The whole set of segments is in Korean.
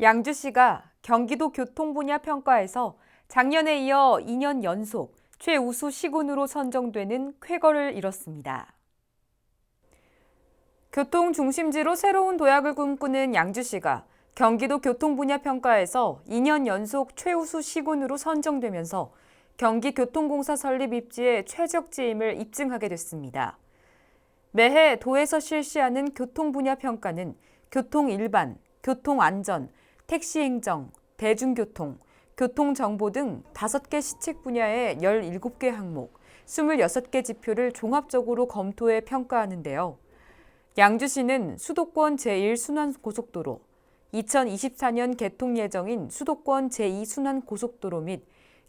양주시가 경기도 교통 분야 평가에서 작년에 이어 2년 연속 최우수 시군으로 선정되는 쾌거를 이뤘습니다. 교통 중심지로 새로운 도약을 꿈꾸는 양주시가 경기도 교통 분야 평가에서 2년 연속 최우수 시군으로 선정되면서 경기교통공사 설립 입지의 최적지임을 입증하게 됐습니다. 매해 도에서 실시하는 교통 분야 평가는 교통 일반, 교통 안전, 택시 행정, 대중교통, 교통정보 등 5개 시책 분야의 17개 항목, 26개 지표를 종합적으로 검토해 평가하는데요. 양주시는 수도권 제1순환고속도로, 2024년 개통 예정인 수도권 제2순환고속도로 및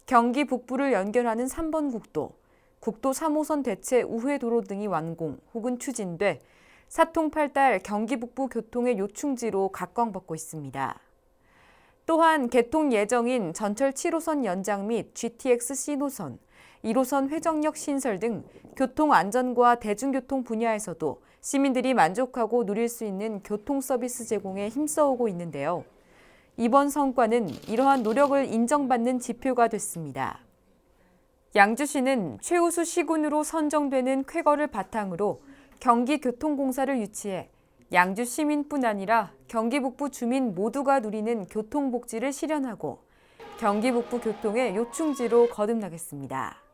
경기 북부를 연결하는 3번 국도, 국도 3호선 대체 우회도로 등이 완공 혹은 추진돼 사통팔달 경기 북부 교통의 요충지로 각광받고 있습니다. 또한 개통 예정인 전철 7호선 연장 및 GTX C노선, 1호선 회정역 신설 등 교통 안전과 대중교통 분야에서도 시민들이 만족하고 누릴 수 있는 교통 서비스 제공에 힘써오고 있는데요. 이번 성과는 이러한 노력을 인정받는 지표가 됐습니다. 양주시는 최우수 시군으로 선정되는 쾌거를 바탕으로 경기교통공사를 유치해 양주 시민뿐 아니라 경기 북부 주민 모두가 누리는 교통복지를 실현하고 경기 북부 교통의 요충지로 거듭나겠습니다.